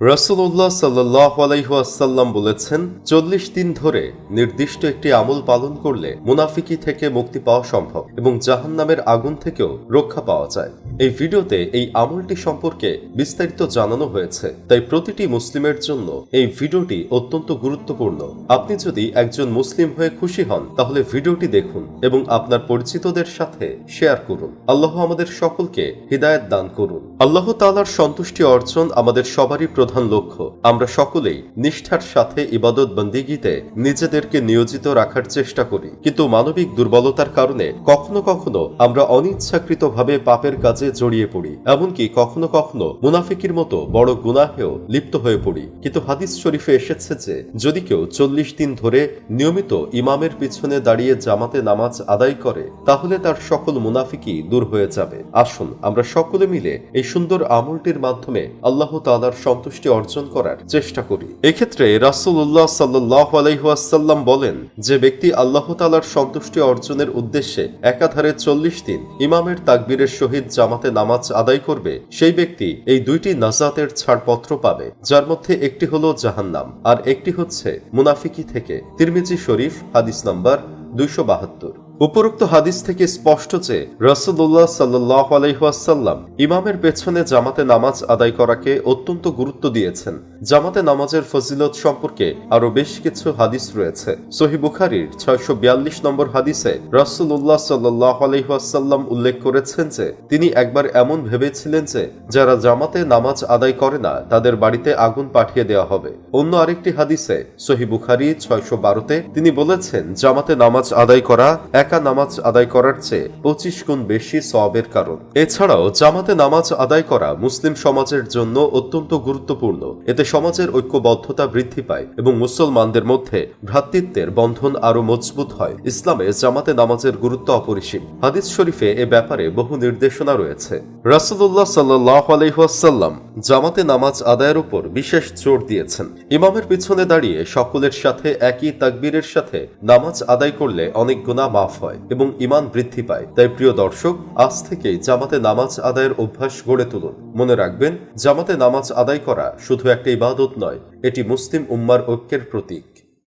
রসুল্লাহ সাল্লাহ আলাইহাসাল্লাম বলেছেন, চল্লিশ দিন ধরে নির্দিষ্ট একটি আমল পালন করলে মুনাফিকি থেকে মুক্তি পাওয়া সম্ভব এবং জাহান্নামের আগুন থেকেও রক্ষা পাওয়া যায়। এই ভিডিওতে এই আমলটি সম্পর্কে বিস্তারিত জানানো হয়েছে, তাই প্রতিটি মুসলিমের জন্য এই ভিডিওটি অত্যন্ত গুরুত্বপূর্ণ। আপনি যদি একজন মুসলিম হয়ে খুশি হন, তাহলে ভিডিওটি দেখুন এবং আপনার পরিচিতদের সাথে শেয়ার করুন। আল্লাহ আমাদের সকলকে হৃদায়ত দান করুন। আল্লাহ তাআলার সন্তুষ্টি অর্জন আমাদের সবারই প্রধান লক্ষ্য। আমরা সকলেই নিষ্ঠার সাথে ইবাদত বন্দিগিতে নিজেদেরকে নিয়োজিত রাখার চেষ্টা করি। কিন্তু মানবিক দুর্বলতার কারণে কখনো কখনো আমরা অনিচ্ছাকৃতভাবে পাপের কাজে জড়িয়ে পড়ি, এমনকি কখনো কখনো মুনাফিকির মতো বড় গুনাহেও লিপ্ত হয়ে পড়ি। কিন্তু হাদিস শরীফে এসেছে যে, যদি কেউ চল্লিশ দিন ধরে নিয়মিত ইমামের পিছনে দাঁড়িয়ে জামাতে নামাজ আদায় করে, তাহলে তার সকল মুনাফিকি দূর হয়ে যাবে। আসুন, আমরা সকলে মিলে এই সুন্দর আমলটির মাধ্যমে আল্লাহ তাআলার সন্তুষ্টি অর্জন করার চেষ্টা করি। এক্ষেত্রে রাসূলুল্লাহ সাল্লাহ আলাইহাসাল্লাম বলেন যে, ব্যক্তি আল্লাহ তালার সন্তুষ্টি অর্জনের উদ্দেশ্যে একাধারে চল্লিশ দিন ইমামের তাকবীরের সহিত জামাতে নামাজ আদায় করবে, সেই ব্যক্তি এই দুইটি নাজাতের ছাড়পত্র পাবে, যার মধ্যে একটি হলো জাহান্নাম আর একটি হচ্ছে মুনাফিকি থেকে। তিরমিজি শরীফ, হাদিস নাম্বার দুইশো বাহাত্তর। উপরোক্ত হাদিস থেকে স্পষ্ট যে রসদুল্লাহ সাল্লাহ আলহাসাল্লাম ইমামের পেছনে জামাতে নামাজ আদায় করাকে অত্যন্ত গুরুত্ব দিয়েছেন। জামাতে নামাজের ফজিলত সম্পর্কে আরও বেশ কিছু হাদিস রয়েছে। সহি বুখারির ছয়শো বিয়াল্লিশ নম্বর হাদিসে রসুল্লাহ সাল্লাহ আলহাসাল্লাম উল্লেখ করেছেন যে তিনি একবার এমন ভেবেছিলেন যে যারা জামাতে নামাজ আদায় করে না, তাদের বাড়িতে আগুন পাঠিয়ে দেওয়া হবে। অন্য আরেকটি হাদিসে সহি বুখারি ছয়শো বারোতে তিনি বলেছেন, জামাতে নামাজ আদায় করা একা নামাজ আদায় করার চেয়ে পঁচিশ গুণ বেশি সবের কারণ। এছাড়াও জামাতে নামাজ আদায় করা মুসলিম সমাজের জন্য অত্যন্ত গুরুত্বপূর্ণ। এতে সমাজের ঐক্যবদ্ধতা বৃদ্ধি পায় এবং মুসলমানদের মধ্যে ভ্রাতৃত্বের বন্ধন আরও মজবুত হয়। ইসলামে জামাতে নামাজের গুরুত্ব অপরিসীম। হাদিস শরীফে এ ব্যাপারে বহু নির্দেশনা রয়েছে। রাসুল্লাহ সাল্লাহ আলহাসাল্লাম জামাতে নামাজ আদায়ের উপর বিশেষ জোর দিয়েছেন। ইমামের পিছনে দাঁড়িয়ে সকলের সাথে একই তাকবীরের সাথে নামাজ আদায় করলে অনেক গুণা মাফ হয় এবং ইমান বৃদ্ধি পায়। তাই প্রিয় দর্শক, আজ থেকেই জামাতে নামাজ আদায়ের অভ্যাস গড়ে তুলুন। মনে রাখবেন, জামাতে নামাজ আদায় করা শুধু একটা ইবাদত নয়, এটি মুসলিম উম্মার ঐক্যের প্রতীক।